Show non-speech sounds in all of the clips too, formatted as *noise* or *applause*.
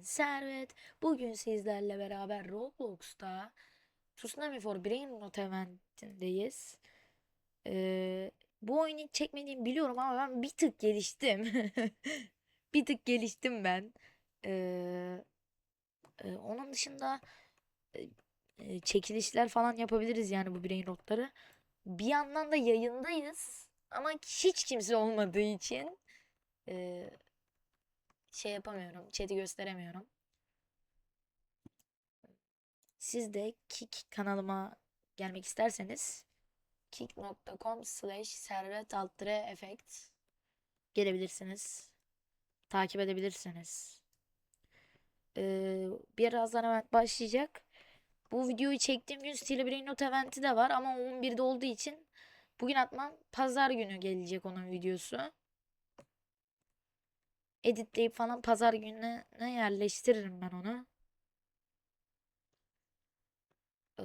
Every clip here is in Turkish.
ben Servet. Bugün sizlerle beraber Roblox'ta Tsunami for Brain Rot eventindeyiz. Ee, bu oyunu çekmediğimi biliyorum ama ben bir tık geliştim. *laughs* Bir tık geliştim ben. Ee, e, onun dışında e, e, çekilişler falan yapabiliriz yani bu Brain Rot'ları. Bir yandan da yayındayız ama hiç kimse olmadığı için e, şey yapamıyorum. Chat'i gösteremiyorum. Siz de Kik kanalıma gelmek isterseniz kik.com slash servet alt tire effect gelebilirsiniz. Takip edebilirsiniz. Ee, birazdan hemen başlayacak. Bu videoyu çektiğim gün Steel Brain Not eventi de var ama 11'de olduğu için bugün atmam. Pazar günü gelecek onun videosu editleyip falan pazar gününe yerleştiririm ben onu. Ee,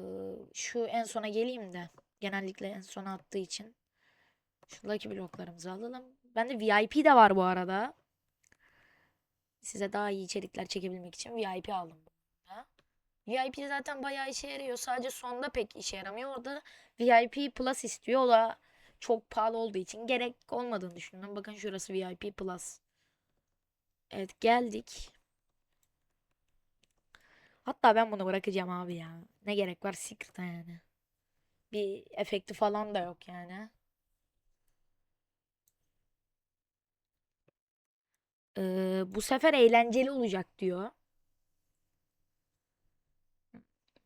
şu en sona geleyim de. Genellikle en sona attığı için. Şu Lucky bloklarımızı alalım. Bende VIP de var bu arada. Size daha iyi içerikler çekebilmek için VIP aldım. VIP zaten bayağı işe yarıyor. Sadece sonda pek işe yaramıyor. Orada VIP Plus istiyor. O da çok pahalı olduğu için gerek olmadığını düşündüm. Bakın şurası VIP Plus. Evet geldik. Hatta ben bunu bırakacağım abi ya. Ne gerek var Secret'a yani. Bir efekti falan da yok yani. Ee, bu sefer eğlenceli olacak diyor.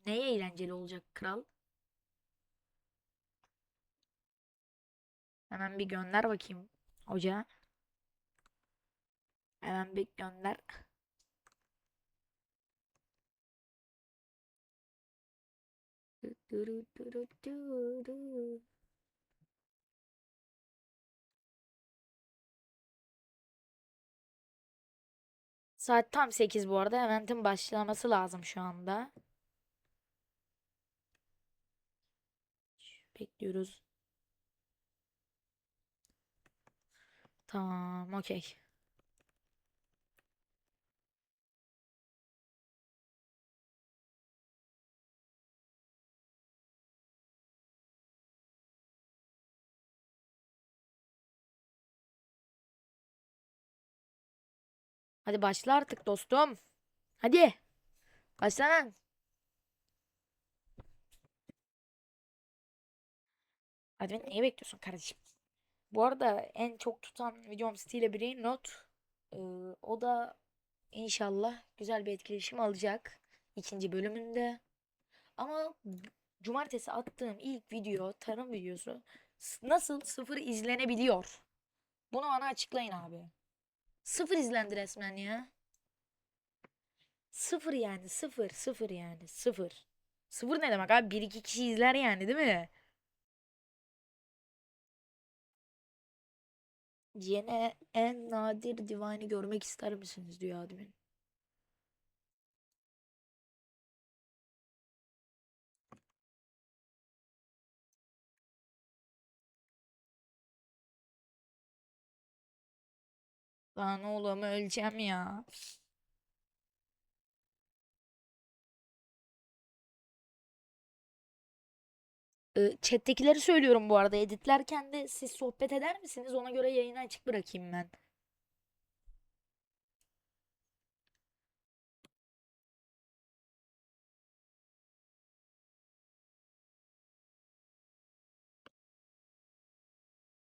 Neye eğlenceli olacak kral? Hemen bir gönder bakayım hoca. Hemen bir gönder. Saat tam 8 bu arada. Eventin başlaması lazım şu anda. Bekliyoruz. Tamam, okey. Hadi başla artık dostum. Hadi. Başla. Hadi beni neyi bekliyorsun kardeşim? Bu arada en çok tutan videom Stile Brain Not. Ee, o da inşallah güzel bir etkileşim alacak. ikinci bölümünde. Ama cumartesi attığım ilk video, tarım videosu nasıl sıfır izlenebiliyor? Bunu bana açıklayın abi. Sıfır izlendi resmen ya. Sıfır yani sıfır sıfır yani sıfır. Sıfır ne demek abi? Bir iki kişi izler yani değil mi? Yine en nadir divani görmek ister misiniz diyor admin. Lan oğlum öleceğim ya. Chat'tekileri söylüyorum bu arada. Editlerken de siz sohbet eder misiniz? Ona göre yayını açık bırakayım ben.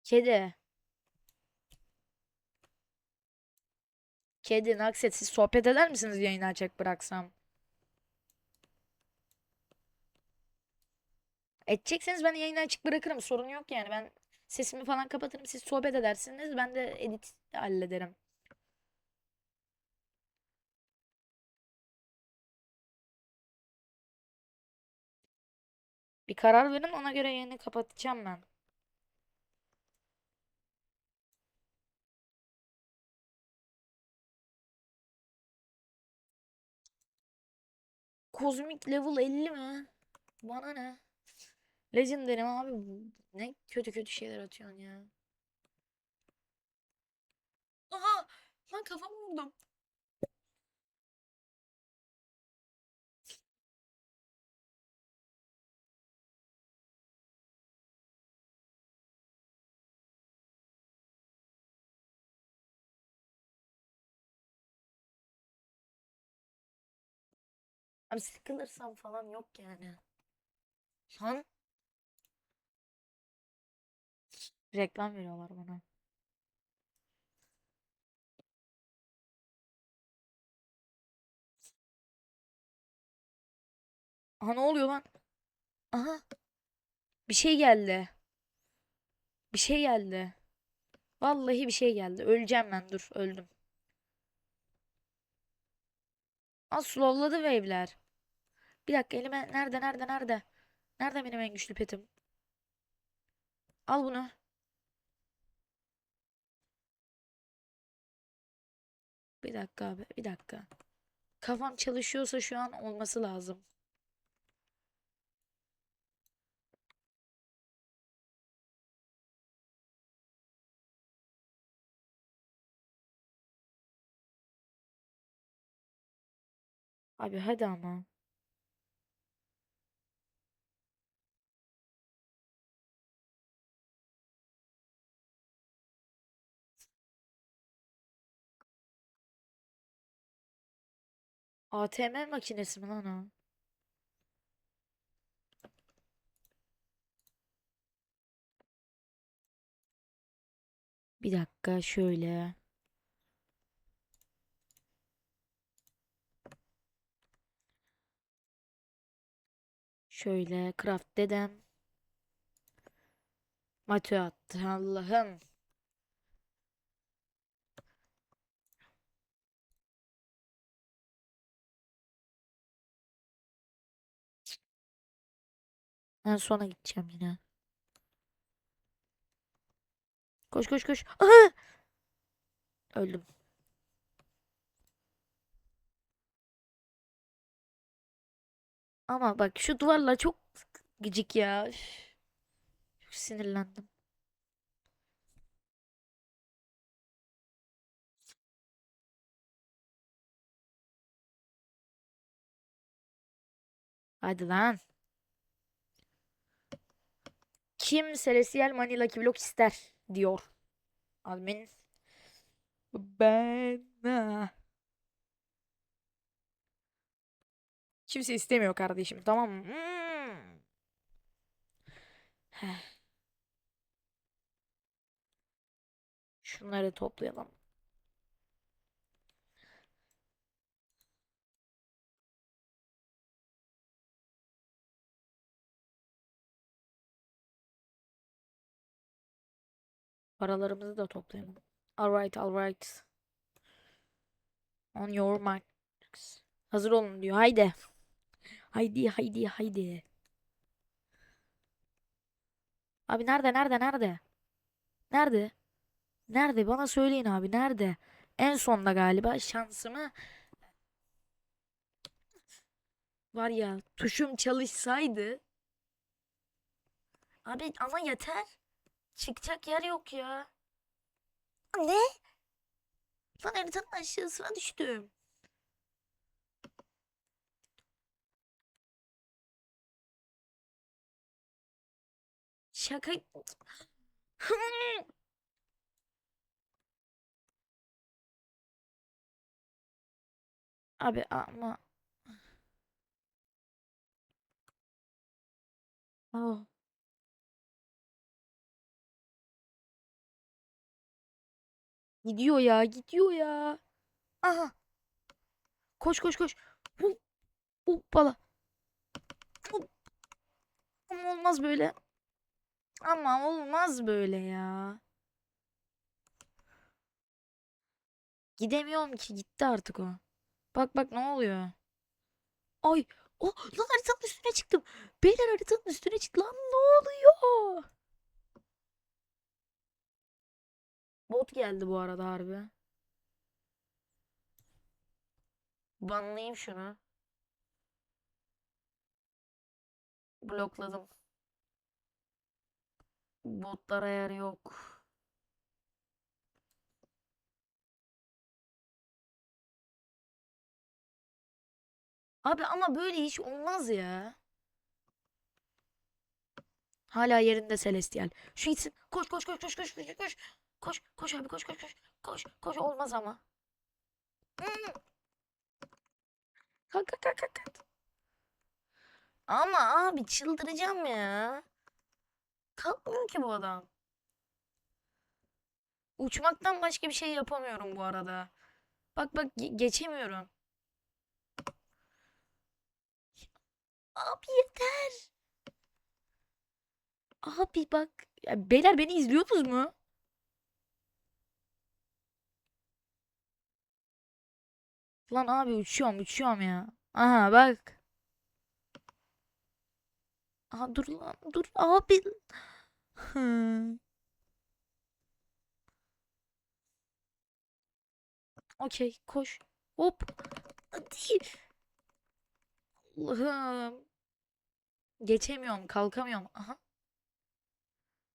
Kedi. Kedi, Nakset siz sohbet eder misiniz yayını açık bıraksam? Edecekseniz ben yayını açık bırakırım. Sorun yok yani. Ben sesimi falan kapatırım. Siz sohbet edersiniz. Ben de edit hallederim. Bir karar verin ona göre yayını kapatacağım ben. Kozmik level 50 mi? Bana ne? Legendary'm abi. Ne kötü kötü şeyler atıyorsun ya. Aha! Lan kafamı vurdum. Abi sıkılırsam falan yok yani. Lan reklam veriyorlar bana. Aha ne oluyor lan? Aha bir şey geldi. Bir şey geldi. Vallahi bir şey geldi. Öleceğim ben dur öldüm. Az slowladı wave'ler. Bir dakika elime nerede nerede nerede? Nerede benim en güçlü petim? Al bunu. Bir dakika abi bir dakika. Kafam çalışıyorsa şu an olması lazım. Abi hadi ama. ATM makinesi mi lan o? Bir dakika şöyle. Şöyle craft dedem. Mateo attı Allah'ım. En sona gideceğim yine. Koş koş koş. Aha! Öldüm. Ama bak şu duvarlar çok gıcık ya. Çok sinirlendim. Hadi lan. Kim Celestial Manila Kivlok ister diyor. Admin. Ben. ha. Kimse istemiyor kardeşim tamam mı? Hmm. Şunları toplayalım. Paralarımızı da toplayalım. Alright, alright. On your marks. Hazır olun diyor. Haydi. Haydi, haydi, haydi. Abi nerede, nerede, nerede? Nerede? Nerede? Bana söyleyin abi. Nerede? En sonda galiba şansımı var ya tuşum çalışsaydı. Abi ama yeter. Çıkacak yer yok ya. Ne? Lan haritanın aşağısına düştüm. Şaka. *laughs* Abi ama. Oh. Gidiyor ya, gidiyor ya. Aha. Koş koş koş. Hop. Hoppala. Hop. Ama olmaz böyle. Ama olmaz böyle ya. Gidemiyorum ki gitti artık o. Bak bak ne oluyor? Ay. Oh lan haritanın üstüne çıktım. Beyler haritanın üstüne çıktı lan ne oluyor? Bot geldi bu arada harbi. Banlayayım şunu. Blokladım. Botlar ayarı yok. Abi ama böyle iş olmaz ya. Hala yerinde Celestial. Şu gitsin. Koş koş koş koş koş koş koş. Koş koş abi koş koş koş. Koş koş olmaz ama. Kalk kalk kalk. kalk. Ama abi çıldıracağım ya. Kalkmıyor ki bu adam. Uçmaktan başka bir şey yapamıyorum bu arada. Bak bak ge- geçemiyorum. Abi yeter. Abi bak. Ya beyler beni izliyorsunuz mu? Lan abi uçuyorum uçuyorum ya. Aha bak. Aha dur lan dur abi. Hı. Okey koş. Hop. Hadi. Allah'ım. Geçemiyorum kalkamıyorum. Aha.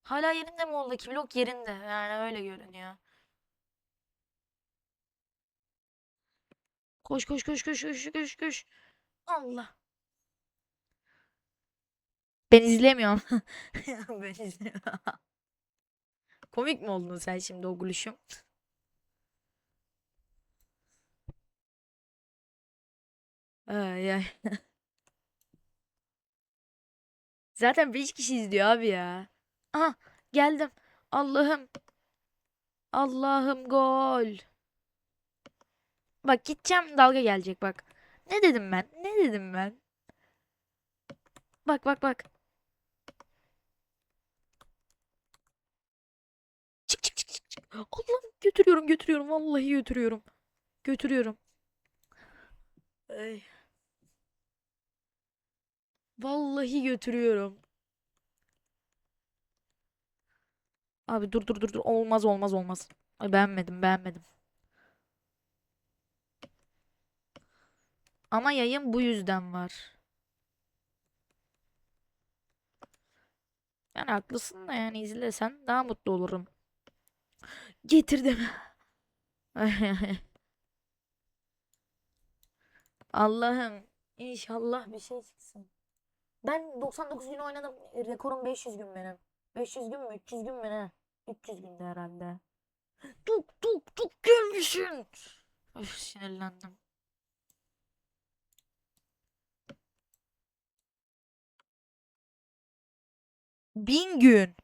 Hala yerinde mi oradaki blok yerinde. Yani öyle görünüyor. Koş koş koş koş koş koş koş. Allah. Ben izlemiyorum. *laughs* *laughs* Ben izlemiyorum. *laughs* Komik mi oldun sen şimdi o gülüşüm? Ay ay. Zaten 5 kişi izliyor abi ya. Aha geldim. Allah'ım. Allah'ım gol. Bak gideceğim dalga gelecek bak. Ne dedim ben? Ne dedim ben? Bak bak bak. Allah'ım götürüyorum götürüyorum. Vallahi götürüyorum. Götürüyorum. Ay. Vallahi götürüyorum. Abi dur dur dur dur. Olmaz olmaz olmaz. Ay beğenmedim beğenmedim. Ama yayın bu yüzden var. Yani haklısın da yani izlesen daha mutlu olurum. Getirdim. Allah'ım inşallah bir şey çıksın. Ben 99 gün oynadım. Rekorum 500 gün benim. 500 gün mü? 300 gün mü ne? 300 günde herhalde. Tuk tuk tuk gelmişsin. Öf sinirlendim. Bin gün.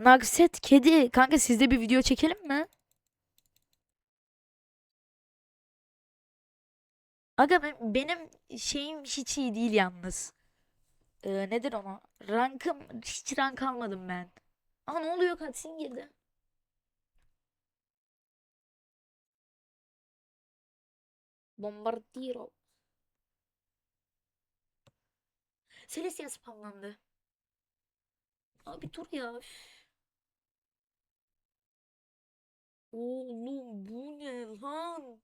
Nugset kedi. Kanka sizde bir video çekelim mi? Aga ben- benim şeyim hiç iyi değil yalnız. Ee, nedir ona? Rankım hiç rank almadım ben. Aa ne oluyor cutscene girdi. Bombardiro. Celestia spamlandı. Abi dur ya. üf. Oğlum bu ne lan?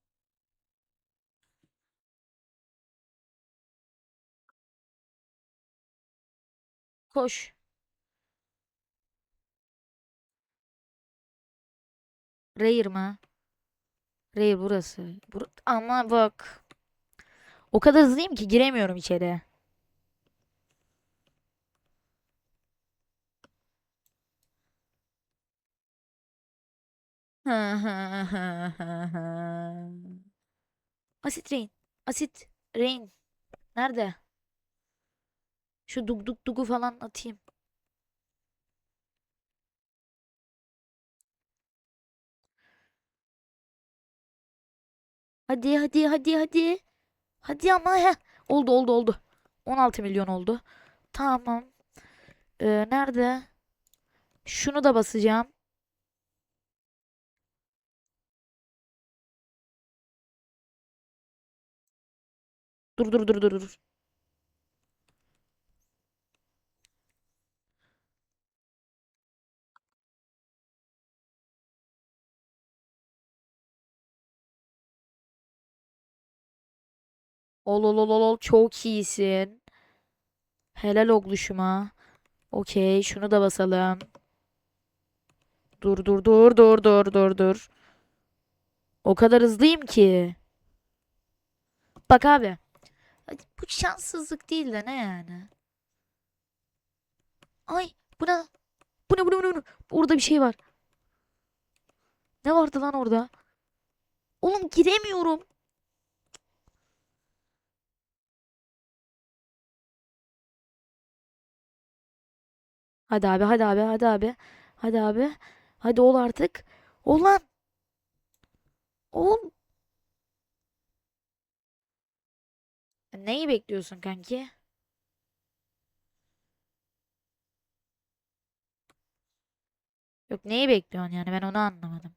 Koş. Rare mı? Rare burası. Bur Ama bak. O kadar hızlıyım ki giremiyorum içeri. *laughs* Asit Rain. Asit Rain. Nerede? Şu dug dugu falan atayım. Hadi hadi hadi hadi. Hadi ama he. Oldu oldu oldu. 16 milyon oldu. Tamam. Ee, nerede? Şunu da basacağım. Dur dur dur dur dur. Ol ol ol ol çok iyisin. Helal oğluşuma. Okey şunu da basalım. Dur dur dur dur dur dur dur. O kadar hızlıyım ki. Bak abi. Bu şanssızlık değil de ne yani? Ay bu ne? Bu ne bu ne bu ne? Orada bir şey var. Ne vardı lan orada? Oğlum giremiyorum. Hadi abi hadi abi hadi abi. Hadi abi. Hadi ol artık. Ol lan. Ol. Neyi bekliyorsun kanki? Yok neyi bekliyorsun yani ben onu anlamadım.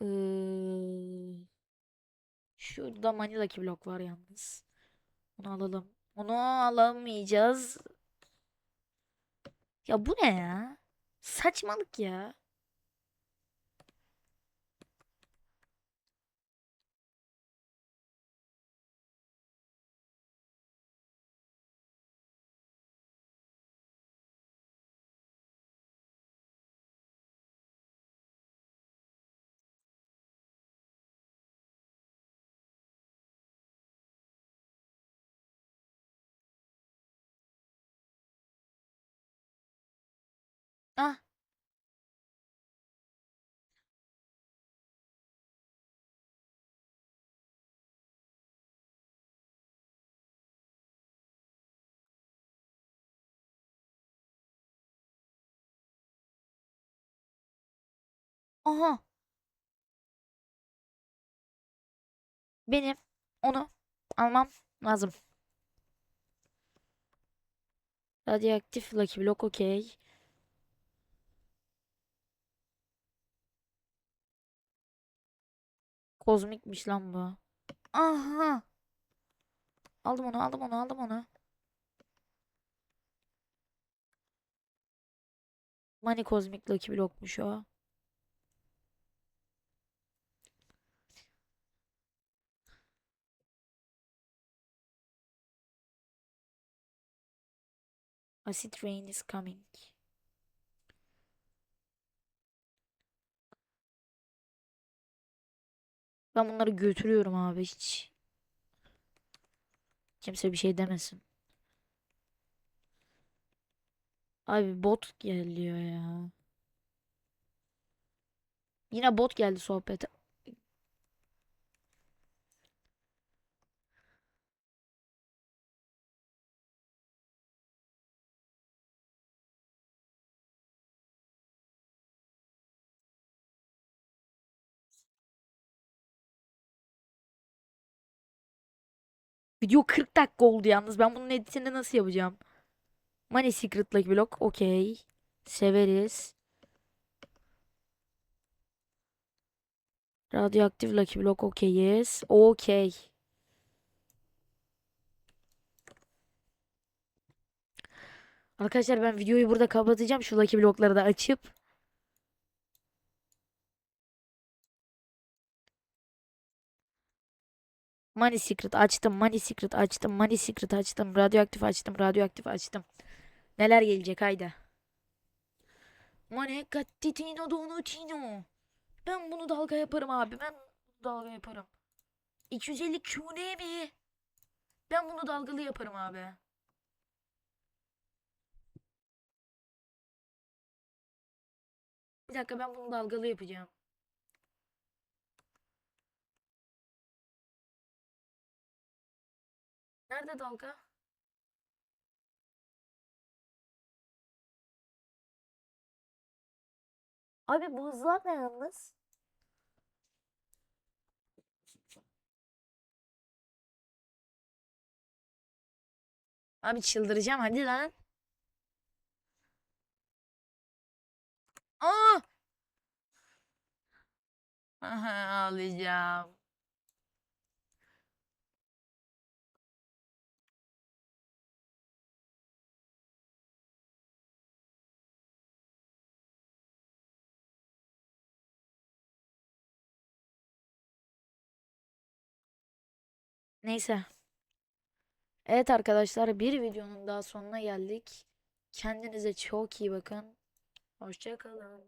Ee, şurada Manila'ki blok var yalnız. Onu alalım. Onu alamayacağız. Ya bu ne ya? Saçmalık ya. Ah. Aha. Benim onu almam lazım. Radyoaktif Lucky Block okey. Kozmikmiş lan bu. Aha. Aldım onu aldım onu aldım onu. Mani kozmik Lucky Block'muş o. Acid rain is coming. Ben bunları götürüyorum abi hiç. Kimse bir şey demesin. Abi bot geliyor ya. Yine bot geldi sohbete. Video 40 dakika oldu yalnız. Ben bunun editini nasıl yapacağım? Money Secret Lucky Block. Okey. Severiz. Radyoaktif Lucky Block okeyiz. Okey. Arkadaşlar ben videoyu burada kapatacağım. Şu Lucky Block'ları da açıp. Money Secret açtım. Money Secret açtım. Money Secret açtım. Radyoaktif açtım. Radyoaktif açtım. Neler gelecek haydi. Money Gattitino Donutino. Ben bunu dalga yaparım abi. Ben dalga yaparım. 250 QD mi? Ben bunu dalgalı yaparım abi. Bir dakika ben bunu dalgalı yapacağım. Nerede dalga? Abi bu hızlar ne yalnız? Abi çıldıracağım hadi lan. Aa! Aha, ağlayacağım. Neyse. Evet arkadaşlar bir videonun daha sonuna geldik. Kendinize çok iyi bakın. Hoşça kalın.